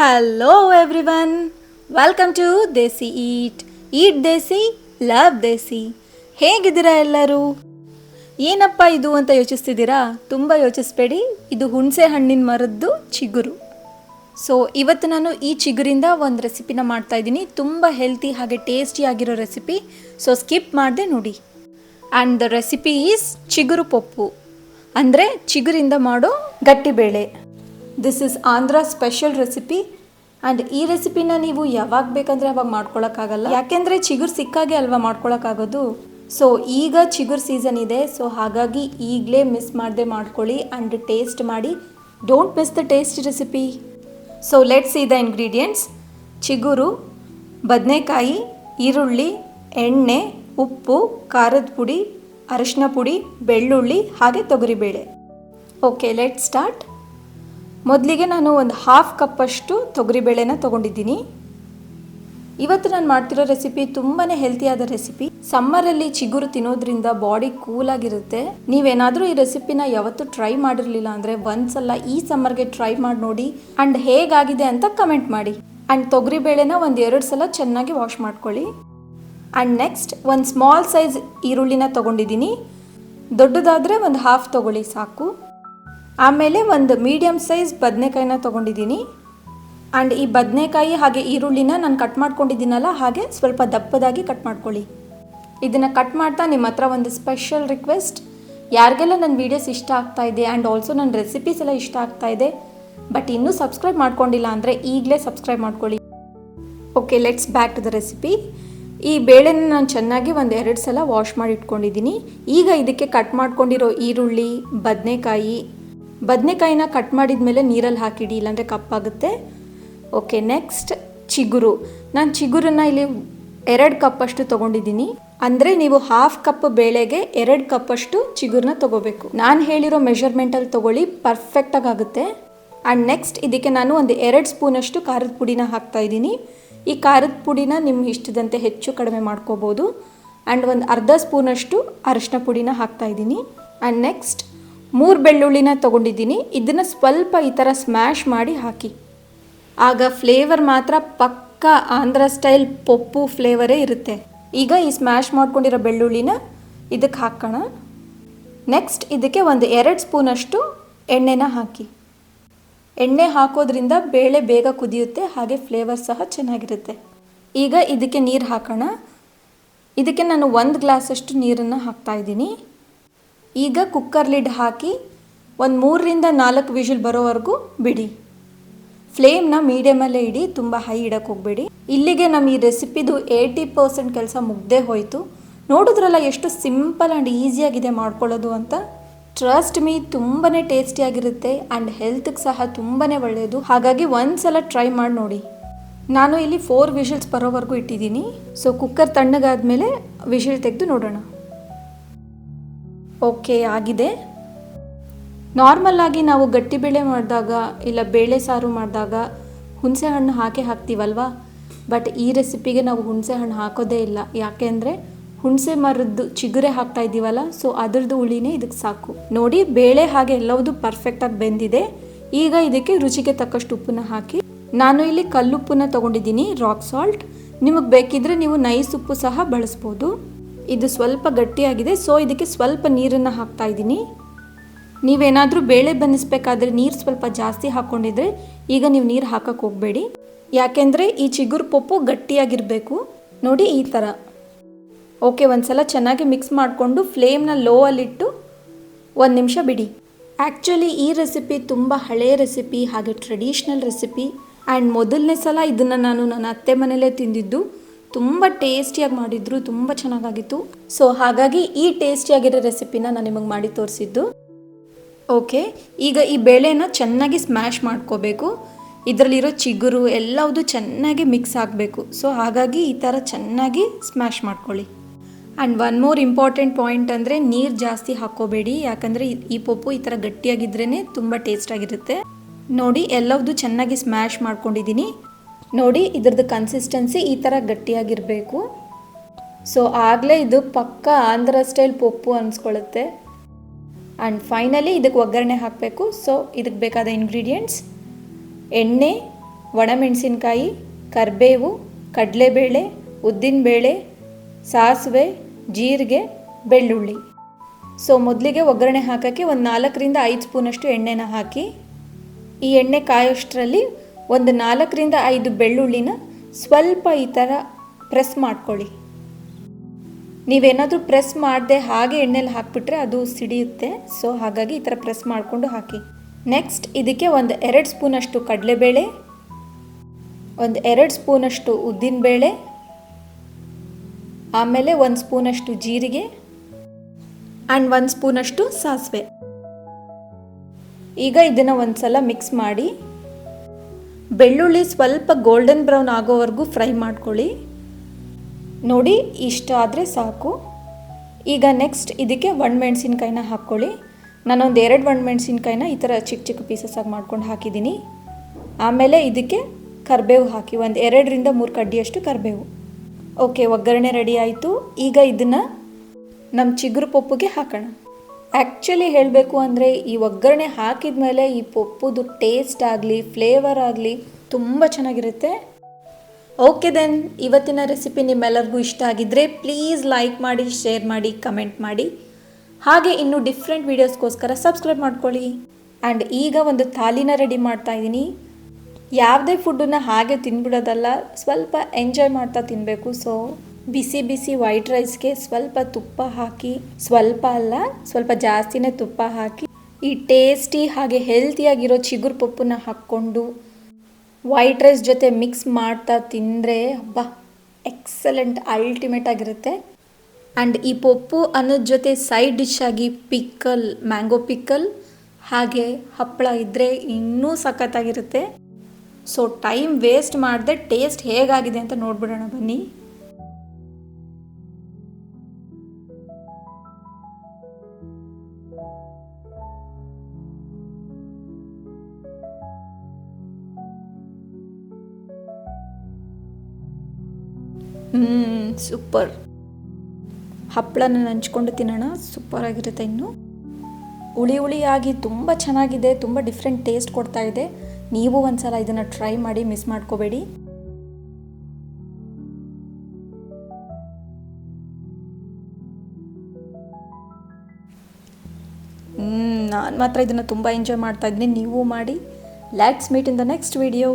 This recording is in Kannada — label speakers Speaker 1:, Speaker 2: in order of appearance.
Speaker 1: Hello everyone welcome to desi eat eat desi love desi ಹೇಗಿದ್ದೀರಾ ಎಲ್ಲರೂ? ಏನಪ್ಪ ಇದು ಅಂತ ಯೋಚಿಸ್ತಿದ್ದೀರಾ? ತುಂಬ ಯೋಚಿಸ್ಬೇಡಿ. ಇದು ಹುಣಸೆ ಹಣ್ಣಿನ ಮರದ್ದು ಚಿಗುರು. ಸೊ ಇವತ್ತು ನಾನು ಈ ಚಿಗುರಿಂದ ಒಂದು ರೆಸಿಪಿನ ಮಾಡ್ತಾ ಇದ್ದೀನಿ. ತುಂಬ ಹೆಲ್ತಿ ಹಾಗೆ ಟೇಸ್ಟಿ ಆಗಿರೋ ರೆಸಿಪಿ. ಸೊ ಸ್ಕಿಪ್ ಮಾಡದೆ ನೋಡಿ. ಆ್ಯಂಡ್ ದ ರೆಸಿಪಿ ಈಸ್ ಚಿಗುರು ಪಪ್ಪು. ಅಂದರೆ ಚಿಗುರಿಂದ ಮಾಡೋ ಗಟ್ಟಿಬೇಳೆ. This is Andhra special recipe and ಈ ರೆಸಿಪಿನ ನೀವು ಯಾವಾಗ ಬೇಕಂದರೆ ಅವಾಗ ಮಾಡ್ಕೊಳಕ್ಕಾಗಲ್ಲ. ಯಾಕೆಂದರೆ ಚಿಗುರು ಸಿಕ್ಕಾಗೆ ಅಲ್ವಾ ಮಾಡ್ಕೊಳಕ್ಕಾಗೋದು? ಸೊ ಈಗ ಚಿಗುರು ಸೀಸನ್ ಇದೆ. ಸೊ ಹಾಗಾಗಿ ಈಗಲೇ ಮಿಸ್ ಮಾಡದೆ ಮಾಡ್ಕೊಳ್ಳಿ ಆ್ಯಂಡ್ ಟೇಸ್ಟ್ ಮಾಡಿ. Don't miss the taste recipe so let's see the ingredients ಚಿಗುರು, ಬದನೆಕಾಯಿ, ಈರುಳ್ಳಿ, ಎಣ್ಣೆ, ಉಪ್ಪು, ಖಾರದ ಪುಡಿ, ಅರಿಶಿನ ಪುಡಿ, ಬೆಳ್ಳುಳ್ಳಿ, ಹಾಗೆ ತೊಗರಿಬೇಳೆ. ಓಕೆ ಲೆಟ್ ಸ್ಟಾರ್ಟ್ ಮೊದಲಿಗೆ ನಾನು ಒಂದು ಹಾಫ್ ಕಪ್ಪಷ್ಟು ತೊಗರಿಬೇಳೆನ ತೊಗೊಂಡಿದ್ದೀನಿ. ಇವತ್ತು ನಾನು ಮಾಡ್ತಿರೋ ರೆಸಿಪಿ ತುಂಬಾ ಹೆಲ್ತಿಯಾದ ರೆಸಿಪಿ ಸಮ್ಮರಲ್ಲಿ ಚಿಗುರು ತಿನ್ನೋದ್ರಿಂದ ಬಾಡಿ ಕೂಲ್ ಆಗಿರುತ್ತೆ. ನೀವೇನಾದರೂ ಈ ರೆಸಿಪಿನ ಯಾವತ್ತೂ ಟ್ರೈ ಮಾಡಿರಲಿಲ್ಲ ಅಂದರೆ ಒಂದ್ಸಲ ಈ ಸಮ್ಮರ್ಗೆ ಟ್ರೈ ಮಾಡಿ ನೋಡಿ. ಆ್ಯಂಡ್ ಹೇಗಾಗಿದೆ ಅಂತ ಕಮೆಂಟ್ ಮಾಡಿ. ಆ್ಯಂಡ್ ತೊಗರಿಬೇಳೆನ ಒಂದು ಎರಡು ಸಲ ಚೆನ್ನಾಗಿ ವಾಶ್ ಮಾಡ್ಕೊಳ್ಳಿ. ಆ್ಯಂಡ್ ನೆಕ್ಸ್ಟ್ ಒಂದು ಸ್ಮಾಲ್ ಸೈಜ್ ಈರುಳ್ಳಿನ ತೊಗೊಂಡಿದ್ದೀನಿ. ದೊಡ್ಡದಾದರೆ ಒಂದು ಹಾಫ್ ತೊಗೊಳ್ಳಿ ಸಾಕು. ಆಮೇಲೆ ಒಂದು ಮೀಡಿಯಮ್ ಸೈಜ್ ಬದನೆಕಾಯಿನ ತೊಗೊಂಡಿದ್ದೀನಿ. ಆ್ಯಂಡ್ ಈ ಬದನೆಕಾಯಿ ಹಾಗೆ ಈರುಳ್ಳಿನ ನಾನು ಕಟ್ ಮಾಡ್ಕೊಂಡಿದ್ದೀನಲ್ಲ, ಹಾಗೆ ಸ್ವಲ್ಪ ದಪ್ಪದಾಗಿ ಕಟ್ ಮಾಡ್ಕೊಳ್ಳಿ. ಇದನ್ನು ಕಟ್ ಮಾಡ್ತಾ ನಿಮ್ಮ ಹತ್ರ ಒಂದು ಸ್ಪೆಷಲ್ ರಿಕ್ವೆಸ್ಟ್ ಯಾರಿಗೆಲ್ಲ ನನ್ನ ವೀಡಿಯೋಸ್ ಇಷ್ಟ ಆಗ್ತಾ ಇದೆ ಆ್ಯಂಡ್ ಆಲ್ಸೋ ನನ್ನ ರೆಸಿಪೀಸ್ ಎಲ್ಲ ಇಷ್ಟ ಆಗ್ತಾ ಇದೆ ಬಟ್ ಇನ್ನೂ ಸಬ್ಸ್ಕ್ರೈಬ್ ಮಾಡ್ಕೊಂಡಿಲ್ಲ ಅಂದರೆ ಈಗಲೇ ಸಬ್ಸ್ಕ್ರೈಬ್ ಮಾಡ್ಕೊಳ್ಳಿ. Okay let's back to the recipe ಈ ಬೇಳೆನ ನಾನು ಚೆನ್ನಾಗಿ ಒಂದು ಎರಡು ಸಲ ವಾಶ್ ಮಾಡಿ ಇಟ್ಕೊಂಡಿದ್ದೀನಿ. ಈಗ ಇದಕ್ಕೆ ಕಟ್ ಮಾಡ್ಕೊಂಡಿರೋ ಈರುಳ್ಳಿ, ಬದನೆಕಾಯಿ ಬದನೆಕಾಯಿನ ಕಟ್ ಮಾಡಿದ ಮೇಲೆ ನೀರಲ್ಲಿ ಹಾಕಿಡಿ, ಇಲ್ಲಾಂದರೆ ಕಪ್ಪಾಗುತ್ತೆ. ಓಕೆ ನೆಕ್ಸ್ಟ್ ಚಿಗುರು. ನಾನು ಚಿಗುರನ್ನು ಇಲ್ಲಿ ಎರಡು ಕಪ್ಪಷ್ಟು ತೊಗೊಂಡಿದ್ದೀನಿ. ಅಂದರೆ ನೀವು ಹಾಫ್ ಕಪ್ ಬೇಳೆಗೆ ಎರಡು ಕಪ್ಪಷ್ಟು ಚಿಗುರನ್ನ ತೊಗೋಬೇಕು. ನಾನು ಹೇಳಿರೋ ಮೆಷರ್ಮೆಂಟಲ್ಲಿ ತೊಗೊಳ್ಳಿ ಪರ್ಫೆಕ್ಟಾಗಿ ಆಗುತ್ತೆ. ಆ್ಯಂಡ್ ನೆಕ್ಸ್ಟ್ ಇದಕ್ಕೆ ನಾನು ಒಂದು ಎರಡು ಸ್ಪೂನಷ್ಟು ಖಾರದ ಪುಡಿನ ಹಾಕ್ತಾ ಇದ್ದೀನಿ. ಈ ಖಾರದ ಪುಡಿನ ನಿಮ್ಮ ಇಷ್ಟದಂತೆ ಹೆಚ್ಚು ಕಡಿಮೆ ಮಾಡ್ಕೋಬೋದು. ಆ್ಯಂಡ್ ಒಂದು ಅರ್ಧ ಸ್ಪೂನಷ್ಟು ಅರಿಶಿನ ಪುಡಿನ ಹಾಕ್ತಾ ಇದ್ದೀನಿ. ಆ್ಯಂಡ್ ನೆಕ್ಸ್ಟ್ ಮೂರು ಬೆಳ್ಳುಳ್ಳಿನ ತೊಗೊಂಡಿದ್ದೀನಿ. ಇದನ್ನು ಸ್ವಲ್ಪ ಈ ಥರ ಸ್ಮ್ಯಾಶ್ ಮಾಡಿ ಹಾಕಿ. ಆಗ ಫ್ಲೇವರ್ ಮಾತ್ರ ಪಕ್ಕ ಆಂಧ್ರ ಸ್ಟೈಲ್ ಪಪ್ಪು ಫ್ಲೇವರೇ ಇರುತ್ತೆ. ಈಗ ಈ ಸ್ಮ್ಯಾಶ್ ಮಾಡ್ಕೊಂಡಿರೋ ಬೆಳ್ಳುಳ್ಳಿನ ಇದಕ್ಕೆ ಹಾಕೋಣ. ನೆಕ್ಸ್ಟ್ ಇದಕ್ಕೆ ಒಂದು ಎರಡು ಸ್ಪೂನಷ್ಟು ಎಣ್ಣೆನ ಹಾಕಿ. ಎಣ್ಣೆ ಹಾಕೋದ್ರಿಂದ ಬೇಳೆ ಬೇಗ ಕುದಿಯುತ್ತೆ, ಹಾಗೆ ಫ್ಲೇವರ್ ಸಹ ಚೆನ್ನಾಗಿರುತ್ತೆ. ಈಗ ಇದಕ್ಕೆ ನೀರು ಹಾಕೋಣ. ಇದಕ್ಕೆ ನಾನು ಒಂದು ಗ್ಲಾಸಷ್ಟು ನೀರನ್ನು ಹಾಕ್ತಾ ಇದ್ದೀನಿ. ಈಗ ಕುಕ್ಕರ್ ಲಿಡ್ ಹಾಕಿ ಒಂದು ಮೂರರಿಂದ ನಾಲ್ಕು ವಿಷಲ್ ಬರೋವರೆಗೂ ಬಿಡಿ. ಫ್ಲೇಮ್ನ ಮೀಡಿಯಮಲ್ಲೇ ಇಡಿ, ತುಂಬ ಹೈ ಇಡಕ್ಕೆ ಹೋಗಬೇಡಿ. ಇಲ್ಲಿಗೆ ನಮ್ಮ ಈ ರೆಸಿಪಿದು ಏಯ್ಟಿ ಪರ್ಸೆಂಟ್ ಕೆಲಸ ಮುಗ್ದೇ ಹೋಯಿತು. ನೋಡಿದ್ರಲ್ಲ ಎಷ್ಟು ಸಿಂಪಲ್ ಆ್ಯಂಡ್ ಈಸಿಯಾಗಿದೆ ಮಾಡ್ಕೊಳ್ಳೋದು ಅಂತ? ಟ್ರಸ್ಟ್ ಮೀ ತುಂಬಾ ಟೇಸ್ಟಿಯಾಗಿರುತ್ತೆ ಆ್ಯಂಡ್ ಹೆಲ್ತ್ಗೆ ಸಹ ತುಂಬಾ ಒಳ್ಳೆಯದು ಹಾಗಾಗಿ ಒಂದು ಸಲ ಟ್ರೈ ಮಾಡಿ ನೋಡಿ. ನಾನು ಇಲ್ಲಿ ಫೋರ್ ವಿಷಲ್ಸ್ ಬರೋವರೆಗೂ ಇಟ್ಟಿದ್ದೀನಿ. ಸೊ ಕುಕ್ಕರ್ ತಣ್ಣಗಾದ್ಮೇಲೆ ವಿಷಲ್ ತೆಗೆದು ನೋಡೋಣ. ಓಕೆ ಆಗಿದೆ. ನಾರ್ಮಲ್ ಆಗಿ ನಾವು ಗಟ್ಟಿ ಬೇಳೆ ಮಾಡಿದಾಗ ಇಲ್ಲ ಬೇಳೆ ಸಾರು ಮಾಡಿದಾಗ ಹುಣಸೆ ಹಣ್ಣು ಹಾಕೇ ಹಾಕ್ತೀವಲ್ವಾ? ಬಟ್ ಈ ರೆಸಿಪಿಗೆ ನಾವು ಹುಣಸೆ ಹಣ್ಣು ಹಾಕೋದೇ ಇಲ್ಲ. ಯಾಕೆ ಅಂದರೆ ಹುಣಸೆ ಮರದ್ದು ಚಿಗುರೆ ಹಾಕ್ತಾ ಇದ್ದೀವಲ್ಲ ಸೊ ಅದರದ್ದು ಹುಳಿನೇ ಇದಕ್ಕೆ ಸಾಕು. ನೋಡಿ, ಬೇಳೆ ಹಾಗೆ ಎಲ್ಲವುದು ಪರ್ಫೆಕ್ಟಾಗಿ ಬೆಂದಿದೆ. ಈಗ ಇದಕ್ಕೆ ರುಚಿಗೆ ತಕ್ಕಷ್ಟು ಉಪ್ಪನ್ನ ಹಾಕಿ, ನಾನು ಇಲ್ಲಿ ಕಲ್ಲುಪ್ಪನ್ನ ತೊಗೊಂಡಿದ್ದೀನಿ ರಾಕ್ ಸಾಲ್ಟ್ ನಿಮಗೆ ಬೇಕಿದ್ರೆ ನೀವು ನೈಸ್ ಉಪ್ಪು ಸಹ ಬಳಸ್ಬೋದು. ಇದು ಸ್ವಲ್ಪ ಗಟ್ಟಿಯಾಗಿದೆ, ಸೊ ಇದಕ್ಕೆ ಸ್ವಲ್ಪ ನೀರನ್ನು ಹಾಕ್ತಾ ಇದ್ದೀನಿ. ನೀವೇನಾದರೂ ಬೇಳೆ ಬನ್ನಿಸ್ಬೇಕಾದ್ರೆ ನೀರು ಸ್ವಲ್ಪ ಜಾಸ್ತಿ ಹಾಕ್ಕೊಂಡಿದ್ರೆ ಈಗ ನೀವು ನೀರು ಹಾಕಕ್ಕೆ ಹೋಗಬೇಡಿ. ಯಾಕೆಂದರೆ ಈ ಚಿಗುರು ಪಪ್ಪು ಗಟ್ಟಿಯಾಗಿರಬೇಕು. ನೋಡಿ ಈ ಥರ ಓಕೆ ಒಂದು ಸಲ ಚೆನ್ನಾಗಿ ಮಿಕ್ಸ್ ಮಾಡಿಕೊಂಡು ಫ್ಲೇಮ್ನ ಲೋ ಅಲ್ಲಿಟ್ಟು ಒಂದು ನಿಮಿಷ ಬಿಡಿ. ಆ್ಯಕ್ಚುಲಿ ಈ ರೆಸಿಪಿ ತುಂಬ ಹಳೆಯ ರೆಸಿಪಿ, ಹಾಗೆ ಟ್ರೆಡಿಷ್ನಲ್ ರೆಸಿಪಿ. ಆ್ಯಂಡ್ ಮೊದಲನೇ ಸಲ ಇದನ್ನು ನಾನು ನನ್ನ ಅತ್ತೆ ಮನೆಯಲ್ಲೇ ತಿಂದಿದ್ದು. ತುಂಬ ಟೇಸ್ಟಿಯಾಗಿ ಮಾಡಿದ್ರು, ತುಂಬ ಚೆನ್ನಾಗಾಗಿತ್ತು. ಸೊ ಹಾಗಾಗಿ ಈ ಟೇಸ್ಟಿಯಾಗಿರೋ ರೆಸಿಪಿನ ನಾನು ನಿಮಗೆ ಮಾಡಿ ತೋರಿಸಿದ್ದು. ಓಕೆ ಈಗ ಈ ಬೇಳೆನ ಚೆನ್ನಾಗಿ ಸ್ಮ್ಯಾಶ್ ಮಾಡ್ಕೋಬೇಕು. ಇದರಲ್ಲಿರೋ ಚಿಗುರು ಎಲ್ಲವುದು ಚೆನ್ನಾಗಿ ಮಿಕ್ಸ್ ಆಗಬೇಕು. ಸೊ ಹಾಗಾಗಿ ಈ ಥರ ಚೆನ್ನಾಗಿ ಸ್ಮ್ಯಾಶ್ ಮಾಡ್ಕೊಳ್ಳಿ. And one more important point ಅಂದರೆ ನೀರು ಜಾಸ್ತಿ ಹಾಕೋಬೇಡಿ ಯಾಕಂದರೆ ಈ ಪೊಪ್ಪು ಈ ಥರ ಗಟ್ಟಿಯಾಗಿದ್ರೇ ತುಂಬ ಟೇಸ್ಟಾಗಿರುತ್ತೆ ನೋಡಿ, ಎಲ್ಲವುದು ಚೆನ್ನಾಗಿ ಸ್ಮ್ಯಾಶ್ ಮಾಡ್ಕೊಂಡಿದ್ದೀನಿ. ನೋಡಿ, ಇದ್ರದ್ದು ಕನ್ಸಿಸ್ಟೆನ್ಸಿ ಈ ಥರ ಗಟ್ಟಿಯಾಗಿರಬೇಕು. ಸೊ ಆಗಲೇ ಇದು ಪಕ್ಕ ಆಂಧ್ರ ಸ್ಟೈಲ್ ಪೊಪ್ಪು ಅನ್ಸ್ಕೊಳ್ಳುತ್ತೆ ಆ್ಯಂಡ್ ಫೈನಲಿ ಇದಕ್ಕೆ ಒಗ್ಗರಣೆ ಹಾಕಬೇಕು. ಸೊ ಇದಕ್ಕೆ ಬೇಕಾದ ಇಂಗ್ರೀಡಿಯೆಂಟ್ಸ್ ಎಣ್ಣೆ, ಒಣಮೆಣಸಿನ್ಕಾಯಿ, ಕರಿಬೇವು, ಕಡಲೆಬೇಳೆ, ಉದ್ದಿನಬೇಳೆ, ಸಾಸಿವೆ, ಜೀರಿಗೆ, ಬೆಳ್ಳುಳ್ಳಿ. ಸೊ ಮೊದಲಿಗೆ ಒಗ್ಗರಣೆ ಹಾಕೋಕ್ಕೆ ಒಂದು ನಾಲ್ಕರಿಂದ ಐದು ಸ್ಪೂನಷ್ಟು ಎಣ್ಣೆನ ಹಾಕಿ, ಈ ಎಣ್ಣೆ ಕಾಯೋಷ್ಟರಲ್ಲಿ ಒಂದು ನಾಲ್ಕರಿಂದ ಐದು ಬೆಳ್ಳುಳ್ಳಿನ ಸ್ವಲ್ಪ ಈ ಥರ ಪ್ರೆಸ್ ಮಾಡ್ಕೊಳ್ಳಿ. ನೀವೇನಾದರೂ ಪ್ರೆಸ್ ಮಾಡದೆ ಹಾಗೆ ಎಣ್ಣೆಲಿ ಹಾಕಿಬಿಟ್ರೆ ಅದು ಸಿಡಿಯುತ್ತೆ. ಸೊ, ಹಾಗಾಗಿ ಈ ಥರ ಪ್ರೆಸ್ ಮಾಡಿಕೊಂಡು ಹಾಕಿ. ನೆಕ್ಸ್ಟ್ ಇದಕ್ಕೆ ಒಂದು ಎರಡು ಸ್ಪೂನಷ್ಟು ಕಡಲೆಬೇಳೆ, ಒಂದು ಎರಡು ಸ್ಪೂನಷ್ಟು ಉದ್ದಿನಬೇಳೆ, ಆಮೇಲೆ ಒಂದು ಸ್ಪೂನಷ್ಟು ಜೀರಿಗೆ, ಆ್ಯಂಡ್ ಒಂದು ಸ್ಪೂನಷ್ಟು ಸಾಸಿವೆ. ಈಗ ಇದನ್ನು ಒಂದು ಸಲ ಮಿಕ್ಸ್ ಮಾಡಿ ಬೆಳ್ಳುಳ್ಳಿ ಸ್ವಲ್ಪ ಗೋಲ್ಡನ್ ಬ್ರೌನ್ ಆಗೋವರೆಗೂ ಫ್ರೈ ಮಾಡ್ಕೊಳ್ಳಿ. ನೋಡಿ, ಇಷ್ಟ ಆದರೆ ಸಾಕು. ಈಗ ನೆಕ್ಸ್ಟ್ ಇದಕ್ಕೆ ಒಣಮೆಣ್ಸಿನ್ಕಾಯಿನ ಹಾಕ್ಕೊಳ್ಳಿ. ನಾನೊಂದು ಎರಡು ಒಣಮೆಣ್ಸಿನ್ಕಾಯಿನ ಈ ಥರ ಚಿಕ್ಕ ಚಿಕ್ಕ ಪೀಸಸ್ ಆಗಿ ಮಾಡ್ಕೊಂಡು ಹಾಕಿದ್ದೀನಿ. ಆಮೇಲೆ ಇದಕ್ಕೆ ಕರಿಬೇವು ಹಾಕಿ, ಒಂದು ಎರಡರಿಂದ ಮೂರು ಕಡ್ಡಿಯಷ್ಟು ಕರಿಬೇವು. ಓಕೆ ಒಗ್ಗರಣೆ ರೆಡಿ ಆಯಿತು. ಈಗ ಇದನ್ನು ನಮ್ಮ ಚಿಗುರು ಪಪ್ಪುಗೆ ಹಾಕೋಣ. ಆ್ಯಕ್ಚುಲಿ ಹೇಳಬೇಕು ಅಂದರೆ ಈ ಒಗ್ಗರಣೆ ಹಾಕಿದ ಮೇಲೆ ಈ ಪಪ್ಪುದು ಟೇಸ್ಟ್ ಆಗಲಿ ಫ್ಲೇವರ್ ಆಗಲಿ ತುಂಬ ಚೆನ್ನಾಗಿರುತ್ತೆ. ಓಕೆ ದೆನ್ ಇವತ್ತಿನ ರೆಸಿಪಿ ನಿಮ್ಮೆಲ್ಲರಿಗೂ ಇಷ್ಟ ಆಗಿದ್ದರೆ ಪ್ಲೀಸ್ ಲೈಕ್ ಮಾಡಿ ಶೇರ್ ಮಾಡಿ ಕಮೆಂಟ್ ಮಾಡಿ. ಹಾಗೆ ಇನ್ನೂ ಡಿಫ್ರೆಂಟ್ ವೀಡಿಯೋಸ್ಗೋಸ್ಕರ ಸಬ್ಸ್ಕ್ರೈಬ್ ಮಾಡ್ಕೊಳ್ಳಿ. ಆ್ಯಂಡ್ ಈಗ ಒಂದು ಥಾಲಿನ ರೆಡಿ ಮಾಡ್ತಾ ಇದ್ದೀನಿ. ಯಾವುದೇ ಫುಡ್ಡನ್ನು ಹಾಗೆ ತಿನ್ಬಿಡೋದಲ್ಲ, ಸ್ವಲ್ಪ ಎಂಜಾಯ್ ಮಾಡ್ತಾ ತಿನ್ನಬೇಕು ಸೊ ಬಿಸಿ ಬಿಸಿ ವೈಟ್ ರೈಸ್ಗೆ ಸ್ವಲ್ಪ ತುಪ್ಪ ಹಾಕಿ, ಸ್ವಲ್ಪ ಅಲ್ಲ, ಸ್ವಲ್ಪ ಜಾಸ್ತಿನೇ ತುಪ್ಪ ಹಾಕಿ, ಈ ಟೇಸ್ಟಿ ಹಾಗೆ ಹೆಲ್ತಿಯಾಗಿರೋ ಚಿಗುರು ಪಪ್ಪನ್ನ ಹಾಕ್ಕೊಂಡು ವೈಟ್ ರೈಸ್ ಜೊತೆ ಮಿಕ್ಸ್ ಮಾಡ್ತಾ ತಿಂದರೆ ಹಬ್ಬ ಎಕ್ಸಲೆಂಟ್ ಅಲ್ಟಿಮೇಟ್ ಆಗಿರುತ್ತೆ. ಆ್ಯಂಡ್ ಈ ಪಪ್ಪು ಅನ್ನೋದ್ ಜೊತೆ ಸೈಡ್ ಡಿಶ್ ಆಗಿ ಪಿಕ್ಕಲ್ ಮ್ಯಾಂಗೋ ಪಿಕ್ಕಲ್ ಹಾಗೆ ಹಪ್ಪಳ ಇದ್ದರೆ ಇನ್ನೂ ಸಖತ್ತಾಗಿರುತ್ತೆ. ಸೊ ಟೈಮ್ ವೇಸ್ಟ್ ಮಾಡದೆ ಟೇಸ್ಟ್ ಹೇಗಾಗಿದೆ ಅಂತ ನೋಡ್ಬಿಡೋಣ ಬನ್ನಿ. ಹ್ಮ್ ಸೂಪರ್ ಹಪ್ಪಳನ ನಂಚ್ಕೊಂಡು ತಿನ್ನೋಣ ಸೂಪರ್ ಆಗಿರುತ್ತೆ ಇನ್ನು. ಹುಳಿ ಹುಳಿಯಾಗಿ ತುಂಬ ಚೆನ್ನಾಗಿದೆ, ತುಂಬ ಡಿಫ್ರೆಂಟ್ ಟೇಸ್ಟ್ ಕೊಡ್ತಾ ಇದೆ. ನೀವು ಒಂದ್ಸಲ ಇದನ್ನು ಟ್ರೈ ಮಾಡಿ ಮಿಸ್ ಮಾಡ್ಕೋಬೇಡಿ. ನಾನು ಮಾತ್ರ ಇದನ್ನು ತುಂಬ ಎಂಜಾಯ್ ಮಾಡ್ತಾ ಇದ್ದೀನಿ. ನೀವು ಮಾಡಿ. Let's meet in the next video